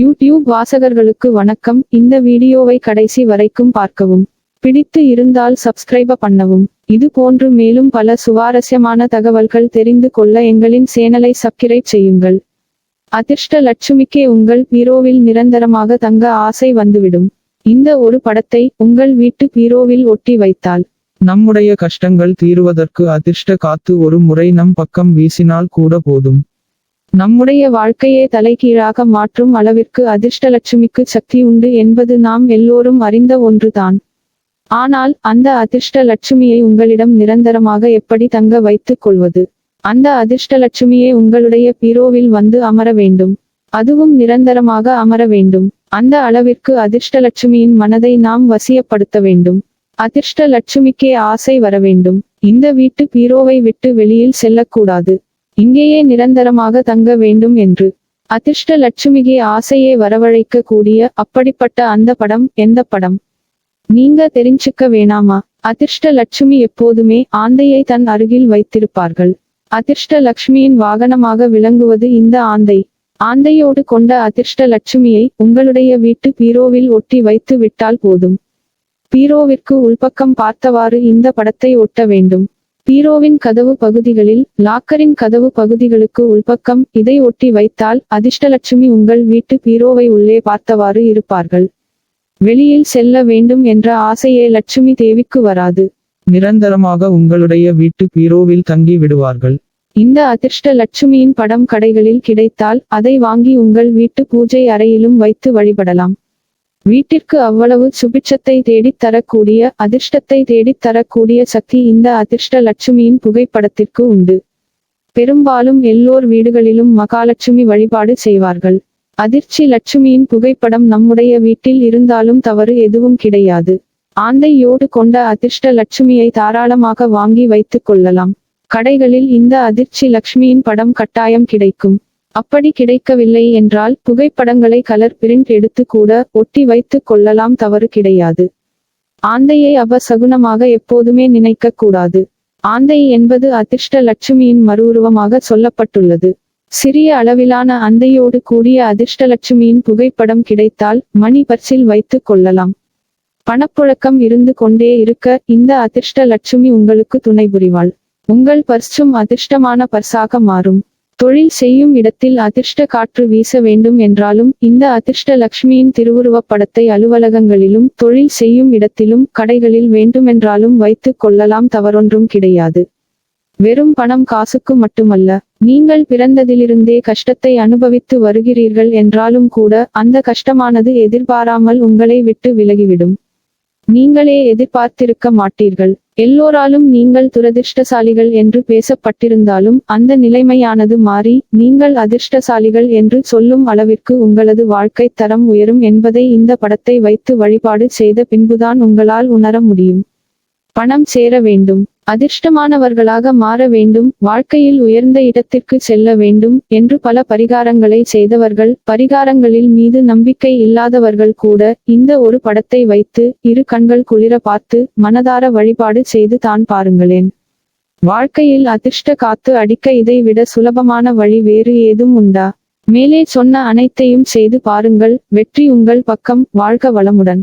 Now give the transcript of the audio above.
YouTube வாசகர்களுக்கு வணக்கம். இந்த வீடியோவை கடைசி வரைக்கும் பார்க்கவும். பிடித்து இருந்தால் சப்ஸ்கிரைப பண்ணவும். இது போன்று மேலும் பல சுவாரஸ்யமான தகவல்கள் தெரிந்து கொள்ள எங்களின் சேனலை சப்ஸ்கிரைப் செய்யுங்கள். அதிர்ஷ்ட லட்சுமிக்கே உங்கள் பீரோவில் நிரந்தரமாக தங்க ஆசை வந்துவிடும். இந்த ஒரு படத்தை உங்கள் வீட்டு பீரோவில் ஒட்டி வைத்தால். நம்முடைய கஷ்டங்கள் தீருவதற்கு அதிர்ஷ்ட காத்து ஒரு முறை நம் பக்கம் வீசினால் கூட போதும். நம்முடைய வாழ்க்கையே தலைகீழாக மாற்றும் அளவிற்கு அதிர்ஷ்டலட்சுமிக்கு சக்தி உண்டு என்பது நாம் எல்லோரும் அறிந்த ஒன்றுதான். ஆனால் அந்த அதிர்ஷ்ட லட்சுமியை உங்களிடம் நிரந்தரமாக எப்படி தங்க வைத்துக் கொள்வது? அந்த அதிர்ஷ்டலட்சுமியே உங்களுடைய பீரோவில் வந்து அமர வேண்டும். அதுவும் நிரந்தரமாக அமர வேண்டும். அந்த அளவிற்கு அதிர்ஷ்டலட்சுமியின் மனதை நாம் வசியப்படுத்த வேண்டும். அதிர்ஷ்ட லட்சுமிக்கே ஆசை வர வேண்டும். இந்த வீட்டு பீரோவை விட்டு வெளியில் செல்லக்கூடாது. இங்கேயே நிரந்தரமாக தங்க வேண்டும் என்று. அதிர்ஷ்ட லட்சுமிகே ஆசையே வரவழைக்க கூடிய அப்படிப்பட்ட அந்த படம் எந்த படம்? நீங்க தெரிஞ்சுக்க வேணாமா? அதிர்ஷ்ட லட்சுமி எப்போதுமே ஆந்தையை தன் அருகில் வைத்திருப்பார்கள். அதிர்ஷ்ட லட்சுமியின் வாகனமாக விளங்குவது இந்த ஆந்தை. ஆந்தையோடு கொண்ட அதிர்ஷ்ட லட்சுமியை உங்களுடைய வீட்டு பீரோவில் ஒட்டி வைத்து விட்டால் போதும். பீரோவிற்கு உள்பக்கம் பார்த்தவாறு இந்த படத்தை ஒட்ட வேண்டும். பீரோவின் கதவு பகுதிகளில் லாக்கரின் கதவு பகுதிகளுக்கு உள்பக்கம் இதை ஒட்டி வைத்தால் அதிர்ஷ்டலட்சுமி உங்கள் வீட்டு பீரோவை உள்ளே பார்த்தவாறு இருப்பார்கள். வெளியில் செல்ல வேண்டும் என்ற ஆசையே லட்சுமி தேவிக்கு வராது. நிரந்தரமாக உங்களுடைய வீட்டு பீரோவில் தங்கி விடுவார்கள். இந்த அதிர்ஷ்ட லட்சுமியின் படம் கடைகளில் கிடைத்தால் அதை வாங்கி உங்கள் வீட்டு பூஜை அறையிலும் வைத்து வழிபடலாம். வீட்டிற்கு அவ்வளவு சுபிட்சத்தை தேடித் தரக்கூடிய அதிர்ஷ்டத்தை தேடித் தரக்கூடிய சக்தி இந்த அதிர்ஷ்ட லட்சுமியின் புகைப்படத்திற்கு உண்டு. பெரும்பாலும் எல்லோர் வீடுகளிலும் மகாலட்சுமி வழிபாடு செய்வார்கள். அதிர்ச்சி லட்சுமியின் புகைப்படம் நம்முடைய வீட்டில் இருந்தாலும் தவறு எதுவும் கிடையாது. ஆந்தையோடு கொண்ட அதிர்ஷ்ட லட்சுமியை தாராளமாக வாங்கி வைத்துக் கொள்ளலாம். கடைகளில் இந்த அதிர்ச்சி லட்சுமியின் படம் கட்டாயம் கிடைக்கும். அப்படி கிடைக்கவில்லை என்றால் புகைப்படங்களை கலர் பிரிண்ட் எடுத்து கூட ஒட்டி வைத்துக் கொள்ளலாம் தவறு கிடையாது. ஆந்தையை அபசகுனமாக எப்போதுமே நினைக்க கூடாது. ஆந்தை என்பது அதிர்ஷ்ட லட்சுமியின் மறுவுருவமாக சொல்லப்பட்டுள்ளது. சிறிய அளவிலான அந்தையோடு கூடிய அதிர்ஷ்டலட்சுமியின் புகைப்படம் கிடைத்தால் மணி பர்சில் வைத்துக் கொள்ளலாம். பணப்புழக்கம் இருந்து கொண்டே இருக்க இந்த அதிர்ஷ்ட லட்சுமி உங்களுக்கு துணை புரிவாள் உங்கள் பர்சும் அதிர்ஷ்டமான பர்சாக மாறும். தொழில் செய்யும் இடத்தில் அதிர்ஷ்ட காற்று வீச வேண்டும் என்றாலும் இந்த அதிர்ஷ்ட லக்ஷ்மியின் திருவுருவப் படத்தை அலுவலகங்களிலும் தொழில் செய்யும் இடத்திலும் கடைகளில் வேண்டுமென்றாலும் வைத்துக் கொள்ளலாம் தவறொன்றும் கிடையாது. வெறும் பணம் காசுக்கு மட்டுமல்ல நீங்கள் பிறந்ததிலிருந்தே கஷ்டத்தை அனுபவித்து வருகிறீர்கள் என்றாலும் கூட அந்த கஷ்டமானது எதிர்பாராமல் உங்களை விட்டு விலகிவிடும். நீங்களே எதிர்பார்த்திருக்க மாட்டீர்கள். எல்லோராலும் நீங்கள் துரதிர்ஷ்டசாலிகள் என்று பேசப்பட்டிருந்தாலும் அந்த நிலைமையானது மாறி நீங்கள் அதிர்ஷ்டசாலிகள் என்று சொல்லும் அளவிற்கு உங்களது வாழ்க்கை தரம் உயரும் என்பதை இந்த படத்தை வைத்து வழிபாடு செய்த பின்புதான் உங்களால் உணர முடியும். பணம் சேர வேண்டும். அதிர்ஷ்டமானவர்களாக மாற வேண்டும் வாழ்க்கையில் உயர்ந்த இடத்திற்கு செல்ல வேண்டும் என்று பல பரிகாரங்களை செய்தவர்கள் பரிகாரங்களில் மீது நம்பிக்கை இல்லாதவர்கள் கூட இந்த ஒரு படத்தை வைத்து இரு கண்கள் குளிர பார்த்து மனதார வழிபாடு செய்து தான் பாருங்களேன். வாழ்க்கையில் அதிர்ஷ்ட காத்து அடிக்க இதை விட சுலபமான வழி வேறு ஏதும் உண்டா? மேலே சொன்ன அனைத்தையும் செய்து பாருங்கள் வெற்றி உங்கள் பக்கம் வாழ்க வளமுடன்.